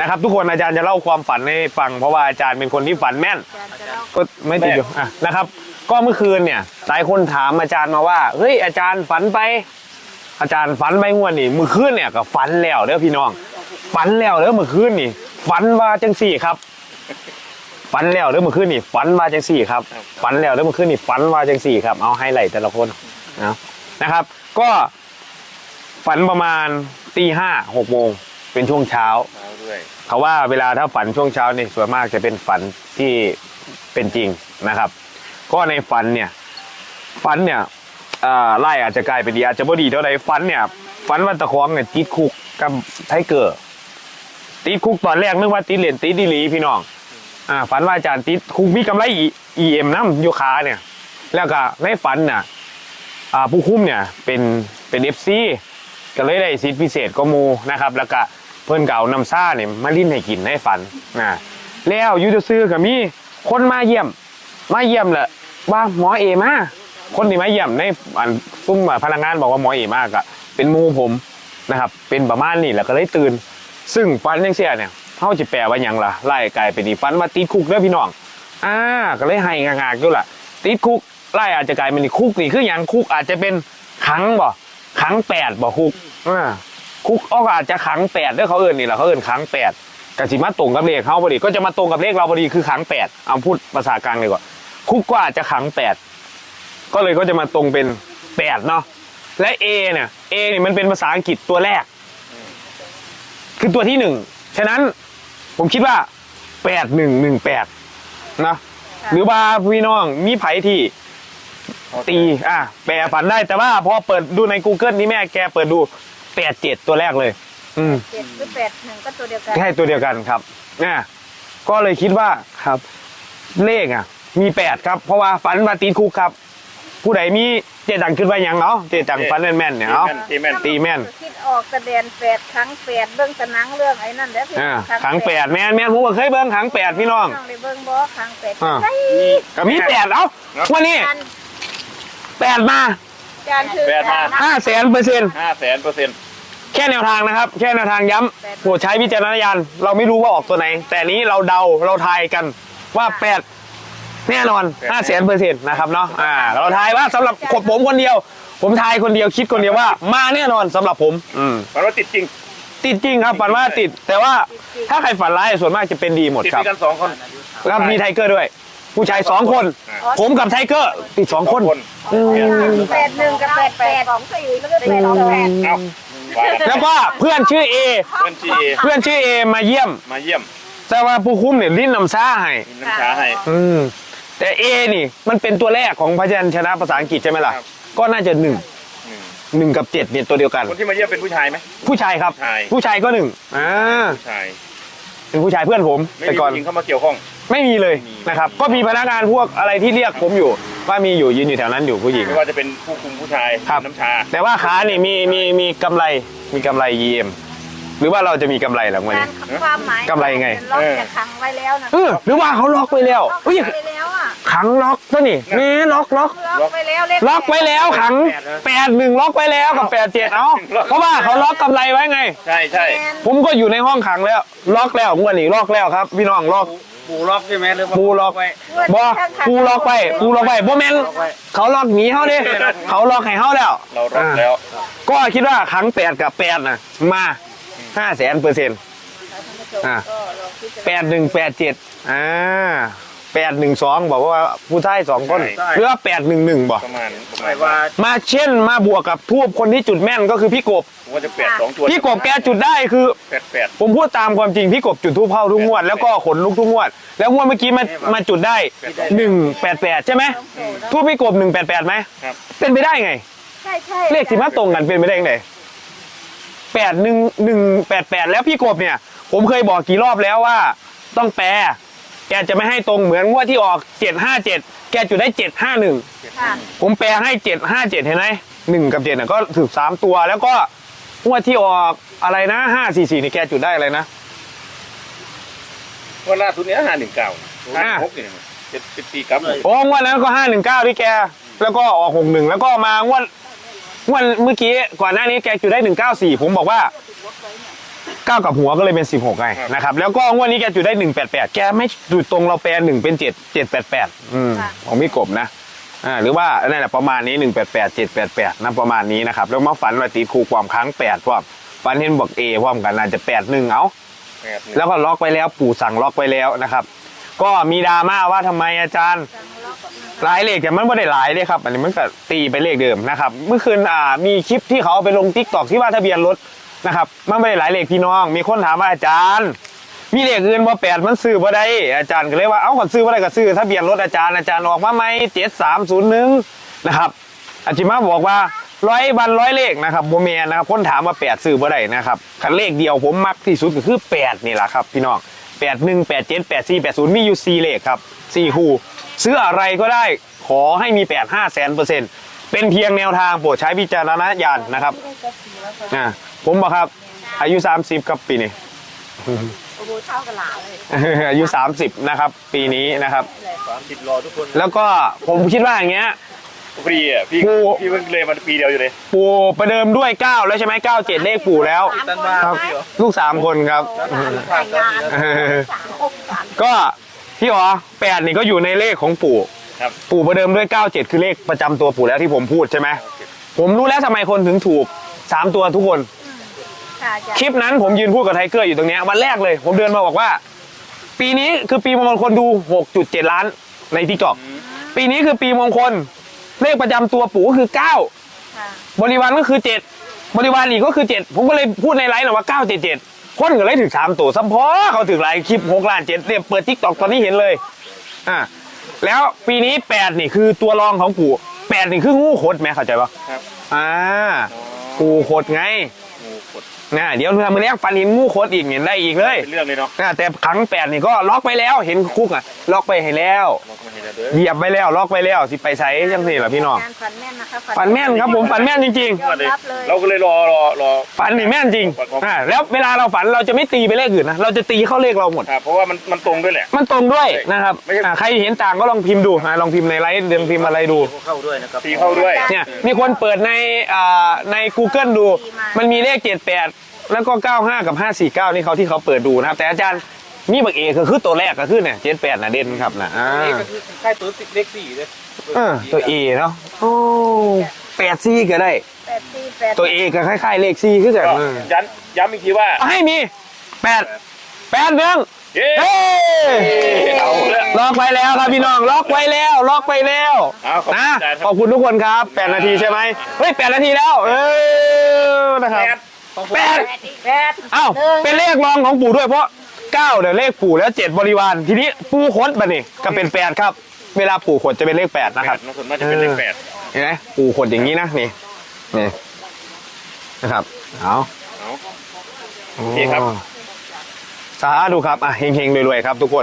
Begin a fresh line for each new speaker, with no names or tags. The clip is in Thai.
นะครับทุกคนอาจารย์จะเล่าความฝันให้ฟังเพราะว่าอาจารย์เป็นคนที่ฝันแม่น
อาจารย์จะเล่า
ก็ไม่ติดอยู่อะนะครับ ก็เมื่อคืนเนี่ยหลายคนถามอาจารย์มาว่าเฮ้ยอาจารย์ฝันไป อาจารย์ฝันไปงวดนี่เมื่อคืนเนี่ยก็ฝันแล้วเด้อพี่น้อง ฝันแล้วเด้อเมื่อคืนนี่ ฝันว่าจังสี่ครับฝันแล้วเด้อเมื่อคืนนี่ฝันว่าจังสี่ครับฝันแล้วเด้อเมื่อคืนนี่ฝันว่าจังสี่ครับเอาให้ไหลท์แต่ละคนนะนะครับ ก็ฝันประมาณตีห้าหกโมงเป็นช่วงเช้า
เอาด้วย
เขาว่าเวลาถ้าฝันช่วงเช้าเนี่ยส่วนมากจะเป็นฝันที่เป็นจริงนะครับ ก็ในฝันเนี่ยฝันเนี่ยไล่อาจจะกลายเป็นดีอาจจะบ่ดีเท่าไหร่ฝันเนี่ยฝันว่าตะคองเนี่ยติดคุกกับไทเกอร์ติดคุกตอนแรกนึกว่าติดเหรียญติดดีลีพี่น้องอ่าฝันว่าอาจารย์ติดคุกมีกำไรอีเอ็มน้ำโยคาเนี่ย แล้วก็ในฝันน่ะอ่าผู้คุ้มเนี่ยเป็นเป็นเอฟซีก็เลยได้สิทธิพิเศษก็มูนะครับ แล้วก็ เพิ่นเก่าน้ำซ่าเนี่ยมาลิ้นให้กินให้ฝันนะแล้วอยูจะซื้อกับมีคนมาเยี่ยม มาเยี่ยมแหละว่าหมอเอมาคนที่มาเยี่ยมในอันซุ่มพนักงานบอกว่าหมอเอมากอะเป็นมูผมนะครับ เป็นประมาณนี้แหละก็เลยตื่น ซึ่งฝันยังเสียเนี่ยเขาจะแปลว่าหยังล่ะไล่ไกลไปดีฝันว่าติดคุกเด้อพี่น้องอ่าก็เลยให้งากๆอยู่ล่ะติดคุกไล่อาจจะกลายเป็นนี่คุกนี่คืออย่างคุกอาจจะเป็นขังบ่ขังแปดบ่คุกอ่า คุกอ้อก็อาจจะขังแปดเด้อเขาเอิ้นนี่แหละเขาเอิ้นขังแปดกสิมาตรงกับเลขเขาพอดีก็จะมาตรงกับเลขเราพอดีคือขังแปดเอาพูดภาษากลางเลยก่อนคุกก็อาจจะขังแปดก็เลยก็จะมาตรงเป็นแปดเนาะและ A เนี่ย A นี่มันเป็นภาษาอังกฤษตัวแรก คือตัวที่หนึ่งฉะนั้นผมคิดว่าแปดหนึ่งหนึ่งแปดนะหรือว่าพี่น้องมีไผที่ตีอะแปลฝันได้แต่ว่าพอเปิดดูใน Google ที่แม่แกเปิดดู แปดเจ็ดตัวแรกเลย อืม
เจ็ดหรือแปดหนึ่งก็ตัวเดียวกัน
ใช่ตัวเดียวกันครับเนี่ยก็เลยคิดว่าครับ เลขอะ มีแปดครับ เพราะว่าฝันมาตีคุกครับ ผู้ใดมีเจดังขึ้นไปยังเนาะเจดังฝันแม่นๆเนี่ยเนาะ
ตีแม่น
ตีแม่น
คิดออกแสดงแปดครั้งแปดเบื้องตะนังเรื่องไอ้นั่นแหล้วพี่
อ่าขังแปดแม่นแม่นผมก็เคยเบิ้งขังแปดพี่น้อง
น้องได้เบิ้งบ่ครั้งแปด
อ่า
ใช่
ก็มีแปดเอ้าวันนี้
จาน
แปดมา
จานคือ
แปดมา
ห้าแสนเปอร์เซ็นต์
ห้าแสนเปอร์เซ็นต์
แค่แนวทางนะครับ แค่แนวทางย้ำโปรดใช้วิจารณญาณเราไม่รู้ว่าออกตัวไหน แต่นี้เราเดาเราทายกันว่าแปดแน่นอนห้าแสนเปอร์เซ็นต์นะครับเนาะอ่าเราทายว่าสำหรับผมคนเดียว ผมทายคนเดียวคิดคนเดียวว่า มาแน่นอนสำหรับผม อืม
มันว่าติดจริง
ติดจริงครับฝันว่าติด แต่ว่าถ้าใครฝันร้ายส่วนมากจะเป็นดีหมด
ติด
ครับ
ด้วยกันสองคน
แล้วมีไทเกอร์ด้วย ผู้ชายสองคนผมกับไทเกอร์ติดสองคนอืม
แปดหนึ่งกับแปดแปดสองสี่แล้วก็แปดสองแปด
เอา ว่ากัน
แล้วก็เพื่อนชื่อเอ
เพื่อนชีเอ
เพื่อนชื่อเอมาเยี่ยม
มาเยี่ยม
แต่ว่าผู้คุ้มเนี่ยลิ้นนำซ่าให้
มีน้ำชาให้
อืม แต่ A นี่มันเป็นตัวแรกของพยัญชนะภาษาอังกฤษใช่ไหมล่ะ
ครับ
ก็น่าจะหนึ่ง
หนึ่ง
หนึ่งกับเจ็ดเนี่ยตัวเดียวกัน
คนที่มาเยี่ยมเป็นผู้ชายไหม
ผู้ชายครับ
ชาย
ผู้ชายก็หนึ่งอ่า
ผู้ชาย
เป็นผู้ชายเพื่อนผม
ไม่
แต่
มี
ก่อน
ผู้หญิงเข้ามาเกี่ยวข้อง
ไม่มีเลย
ไม่มี
นะครับ ก็มีพนักงานพวกอะไรที่เรียกผมอยู่ ว่ามีอยู่ยืนอยู่แถวนั้นอยู่ผู้หญิง
ไม่ว่าจะเป็นผู้คุมผู้ชาย
ครับ
น้ำชา
แต่ว่าขานี่มีมีมีกำไรมีกำไร EM หรือว่าเราจะมีกำไรหรือวัน
กา
นี้
รความหมาย
กำไรไง
ล็อกจะขังไว้แล้วนะ
เออหรือว่าเขาล็อกไว้แล้ว
ล็อก
เฮ้ย
ไว้แล้วอะ
ขังล็อกซะนี่นี่ล็อกล็อก
ล็อกไว้แล้วเลข
ล็อกไว้แล้วขังแปดหนึ่งล็อกไว้แล้วกับแปดเจ็ดเอ้าเพราะว่าเขาล็อกกำไรไว้ไง
ใช่ใช่
แมน
ผมก็อยู่ในห้องขังแล้ว ล็อกแล้วงวดนี้ล็อกแล้วครับ พี่น้องล็อก
ปูล็อกใช่ไหมหรือว่า
ปูล็อก
ไว้
บอปูล็อกไปปูล็อกไปบ่แม่นเขาล็อกหนีเขาเด้เขาล็อกให้เขาแล้ว
เรารบแล้ว
ก็คิดว่าขังแปดกับแปดน่ะมาห้าแสนเปอร์เซ็นต์อะ
ก็ลองพิจารณา
แปดหนึ่งแปดเจ็ดอ่า แปดหนึ่งสองบอกว่าผู้ชายสองคนหรือว่าแปดหนึ่งหนึ่งบอก
ประมาณประ
ห
มา
มา
ณ
ยว่า
มาเช่นมาบวกกับทูบคนที่จุดแม่นก็คือพี่กบ
ผมว่าจะแปดสองตัว
พี่กบแกจุดได้คือ
แปดแปด
ผมพูดตามความจริงพี่กบจุดทูบเข้าทุกงวดแล้วก็ขนลุกทุกงวด แล้วงวดเมื่อกี้มามาจุดได้หนึ่งแปดแปดใช่ไหมทูบพี่กบหนึ่งแปดแปดไหม
ครับ
เป็นไปได้ไง
ใช่ใช่
เลขที่มาตรงกันเป็นไปได้ยังไงแปดหนึ่งหนึ่งแปดแปดแล้วพี่กบเนี่ย ผมเคยบอกกี่รอบแล้วว่า ต้องแปลแก จะไม่ให้ตรงเหมือนงวดที่ออกเจ็ดห้าเจ็ดแกจุดได้เจ็ดห้าหนึ่ง
ค่ะ
ผมแปลให้เจ็ดห้าเจ็ดเห็นไหมหนึ่งกับเจ็ดน่ะก็ถือสามตัวแล้วก็งวดที่ออกอะไรนะห้าสี่สี่นี่แกจุดได้อะไรนะ
วันล่าสุดเนี้ยห้าหนึ่งเก้า
อ่า
ห้าหกเนี่ยเจ็ดสิบสี่กับ
โอ้งวดนั้นก็ห้าหนึ่งเก้าที่แก แล้วก็ออกหกหนึ่งแล้วก็มางวดงวดเมื่อกี้ก่อนหน้านี้แกจุดได้หนึ่งเก้าสี่ผมบอกว่า เก้ากับหัวก็เลยเป็นสิบหกไง
ครับ
นะครับแล้วก็งวดนี้แกจุดได้หนึ่งแปดแปดแกไม่จุดตรงเราแปลหนึ่งเป็นเจ็ดเจ็ดแปดแปดอืมของพี่กบนะอ่าหรือว่านั่นแหละประมาณนี้หนึ่งแปดแปดเจ็ดแปดแปดนะประมาณนี้นะครับแล้วมาฝันว่าตีครูความครั้งแปดพร้อมฝันเห็นบอกเอพร้อมกันอาจจะแปดหนึ่งเอา
แปดหนึ่ง
แล้วก็ล็อกไว้แล้วปู่สั่งล็อกไว้แล้วนะครับ ก็มีดราม่าว่าทำไมอาจารย์
สั่งล็อกออกมา
หลายเลขแต่มันไม่ได้หลายเลยครับอันนี้มันก็ตีไปเลขเดิมนะครับ เมื่อคืนอ่ามีคลิปที่เขาเอาไปลงทิกตอกที่ว่าทะเบียนรถ นะครับ มันไม่ได้หลายเลขพี่น้อง มีคนถามว่าอาจารย์ มีเลขอื่นบ่แปดมันซื้อบ่ได้อาจารย์ก็เลยว่าเอ้าก่อนซื้อบ่ได้ก็ซื้อทะเบียนรถอาจารย์อาจารย์ออกมาไหมเจ็ดสามศูนย์หนึ่งนะครับอาจิมาบอกว่าร้อยบันร้อยเลขนะครับโบเมนนะครับคนถามว่าแปดซื้อบ่ได้นะครับคันเลขเดียวผมมักที่สุดก็คือแปดนี่แหละครับ พี่น้องแปดหนึ่งแปดเจ็ดแปดสี่แปดศูนย์มีอยู่สี่เลขครับสี่คู่ซื้ออะไรก็ได้ขอให้มีแปดห้าแสนเปอร์เซ็นต์เป็นเพียงแนวทางโปรดใช้วิจารณญาณนะครับอ่า ผมบอกครับ อายุ 30กับปีนี้
โอ้โหเท่ากับหลานเลย
อายุ 30 นะครับ ปีนี้นะครับ
สามสิบรอทุกคน
แล้วก็ผมคิดว่าอย่างเงี้ย
ฟรีอะพี่
กู
พี่เพิ่งเลยมาปีเดียวอยู่เลย
ปู่ประเดิมด้วย 9 แล้วใช่ไหม9 7เลขปู่แล้ว
สามคน
ครับ
ไหม
ลูก 3 คนครับ
แต่งงานสามครบสาม
ก็พี่อ๋อ8นี่ก็อยู่ในเลขของปู่
ครับ
ปู่ประเดิมด้วย 9 7 คือเลขประจำตัวปู่แล้วที่ผมพูดใช่ไหม ผมรู้แล้วทำไมคนถึงถูก 3 ตัวทุกคน
ค่ะอาจารย์
คลิปนั้นผมยืนพูดกับไทเกอร์อยู่ตรงเนี้ยวันแรกเลย ผมเดินมาบอกว่า ปีนี้คือปีมงคลคนดู 6.7 ล้านในทิกตอกปีนี้คือปีมงคล เลขประจำตัวปู่ก็คือ 9
ค่ะ
บริวารก็คือ 7 บริวารอีกก็คือ 7 ผมก็เลยพูดในไลฟ์นะว่า 977 คนก็เลยถึง3ตัวซัมพอเขาถึงไลฟ์คลิป6ล้าน7เนี่ยเปิดทิกตอกตอนนี้เห็นเลยอ่าแล้วปีนี้ 8 นี่คือตัวรองของปู่ 8 นี่คืองูขดไหมเข้าใจปะ
ครับ
อ่า
อ๋อ
ปู่ขดไง
งูกด
นะเดี๋ยวเมื่อมือแรกฟันหินงูโคตรอีกเห็นได้อีกเลย
เป็นเรื่องเลยเนาะ
นะแต่ครั้งแปดนี่ก็ล็อกไปแล้วเห็นคุกอะ ล็อกไปให้แล้ว
มองเข้ามาเห็นแล้วเด้อ
เหยียบไปแล้วล็อกไปแล้วสิไปใส่ยังสิล่ะพี่น้อง
งานฝันแม่นนะคะ
ฟันแม่นครับผมฟันแม่นจริง
ยอมรับเลย
เราก็เลยรอรอรอ
ๆฟันนี่แม่นจริงอ่าแล้วเวลาเราฝันเราจะไม่ตีไปเลขอื่นนะเราจะตีเข้าเลขเราหมด
ครับเพราะว่ามันมันตรงด้วยแหละ
มันตรงด้วยนะครับ
ไม่ใช่
อ่าใครเห็นต่างก็ลองพิมพ์ดูอ่าลองพิมพ์ในไลฟ์เดินพิมพ์อะไรดู
เข้าด้วยนะครับ
ตีเข้าด้วย
เนี่ยมีคนเปิดในอ่าใน Google ดู มันมีเลข 78 แล้วก็ 95 กับ 549 นี่เขาที่เขาเปิดดูนะครับ แต่อาจารย์นี่บักเอคือคือตัวแรกก็คือเนี่ย78นะเด่นครับนะอ่า
นี่ก็คือค่ายตัวสิบเลขสี่เลย
เออตัวเอเนาะโอ้แปดซี่ก็ได้
แปดสี่แปด
ตัวเอก็คล้ายๆเลขซี่คือกัน
ก็
เออ
ย้ำย้ำอีกทีว่า
เอาให้มีแปดแปดหนึ่ง
เย้
เฮ้ย
เอาละ
ล็อกไว้แล้วครับพี่น้องล็อกไว้แล้ว ล็อกไว้แล้ว
เอาขอบคุณ
นะ
อาจารย์ครับ
ขอบคุณทุกคนครับแปดนาทีใช่ไหมเฮ้ยแปดนาทีแล้ว เออนะครับ
แปด
แปด
แปด
เอ้า
หนึ่ง
เป็นเลขรองของปู่ด้วยเพราะเก้าเนี่ยเลขปู่แล้วเจ็ดบริวาร ทีนี้ปู่คดบัดนี่ก็เป็นแปดครับ เวลาปู่ขดจะเป็นเลขแปดนะครับ
แปดนะส่วนมากจะเป็นเลขแปด
เห็นไหมปู่ขดอย่างนี้นะนี่นี่นะครับเอา
เอา โอเคครับ
สาธุครับอะเฮงๆรวยๆครับทุกคน